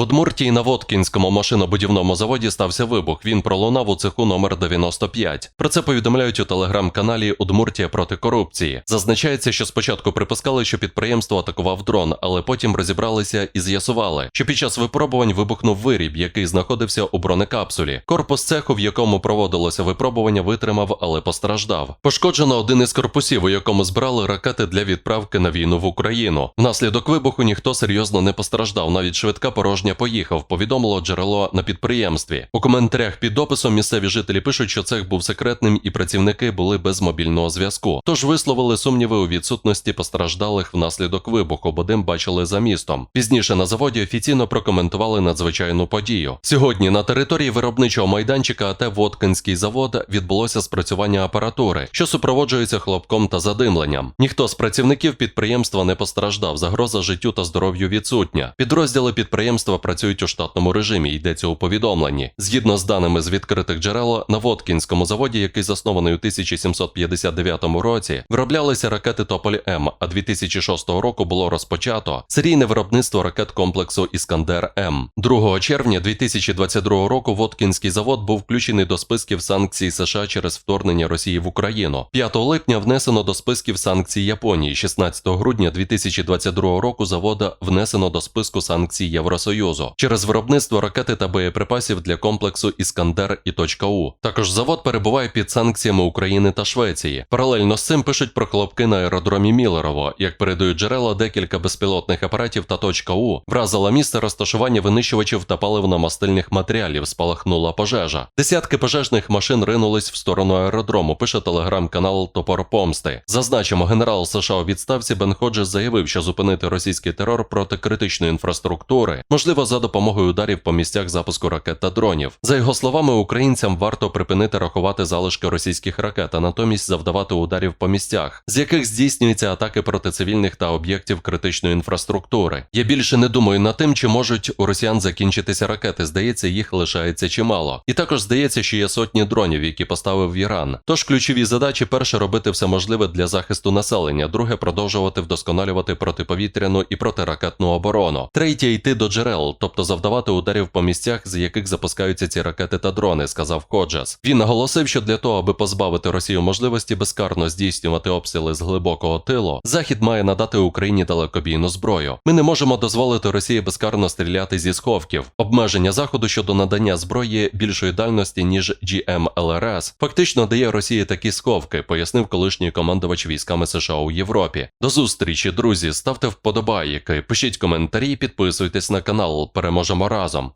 В Удмуртії на Воткінському машинобудівному заводі стався вибух. Він пролунав у цеху номер 95. Про це повідомляють у телеграм-каналі Удмуртія проти корупції. Зазначається, що спочатку припускали, що підприємство атакував дрон, але потім розібралися і з'ясували, що під час випробувань вибухнув виріб, який знаходився у бронекапсулі. Корпус цеху, в якому проводилося випробування, витримав, але постраждав. Пошкоджено один із корпусів, у якому збирали ракети для відправки на війну в Україну. Внаслідок вибуху ніхто серйозно не постраждав, навіть швидка порожня поїхав, повідомило джерело на підприємстві. У коментарях під дописом місцеві жителі пишуть, що цех був секретним і працівники були без мобільного зв'язку. Тож висловили сумніви у відсутності постраждалих внаслідок вибуху, бо дим бачили за містом. Пізніше на заводі офіційно прокоментували надзвичайну подію. Сьогодні на території виробничого майданчика АТ Воткинський завод відбулося спрацювання апаратури, що супроводжується хлопком та задимленням. Ніхто з працівників підприємства не постраждав. Загроза життю та здоров'ю відсутня. Підрозділи підприємства працюють у штатному режимі. Йдеться у повідомленні. Згідно з даними з відкритих джерел, на Воткінському заводі, який заснований у 1759 році, вироблялися ракети Тополь М. А 2006 року було розпочато серійне виробництво ракет комплексу Іскандер М. 2 червня 2022 року Воткінський завод був включений до списків санкцій США через вторгнення Росії в Україну. 5 липня внесено до списків санкцій Японії. 16 грудня 2022 року завода внесено до списку санкцій Євросоюзу через виробництво ракети та боєприпасів для комплексу Іскандер і точка .У. Також завод перебуває під санкціями України та Швеції. Паралельно з цим пишуть про хлопки на аеродромі Мілерово. Як передають джерела, декілька безпілотних апаратів та точка .У вразила місце розташування винищувачів та паливно-мастильних матеріалів. Спалахнула пожежа. Десятки пожежних машин ринулись в сторону аеродрому. Пише телеграм-канал Топор Помсти. Зазначимо, генерал США у відставці Бен Ходжес заявив, що зупинити російський терор проти критичної інфраструктури можливо за допомогою ударів по місцях запуску ракет та дронів. За його словами, українцям варто припинити рахувати залишки російських ракет, а натомість завдавати ударів по місцях, з яких здійснюються атаки проти цивільних та об'єктів критичної інфраструктури. Я більше не думаю над тим, чи можуть у росіян закінчитися ракети. Здається, їх лишається чимало. І також здається, що є сотні дронів, які поставив Іран. Тож ключові задачі: перше робити все можливе для захисту населення, друге продовжувати вдосконалювати протиповітряну і протиракетну оборону. Третє йти до джерел, тобто завдавати ударів по місцях, з яких запускаються ці ракети та дрони, сказав Коджас. Він наголосив, що для того, аби позбавити Росію можливості безкарно здійснювати обстріли з глибокого тилу, Захід має надати Україні далекобійну зброю. Ми не можемо дозволити Росії безкарно стріляти зі сховків. Обмеження заходу щодо надання зброї більшої дальності ніж GMLRS фактично дає Росії такі сховки, пояснив колишній командувач військами США у Європі. До зустрічі, друзі. Ставте вподобайки, пишіть коментарі, підписуйтесь на канал. Переможемо разом.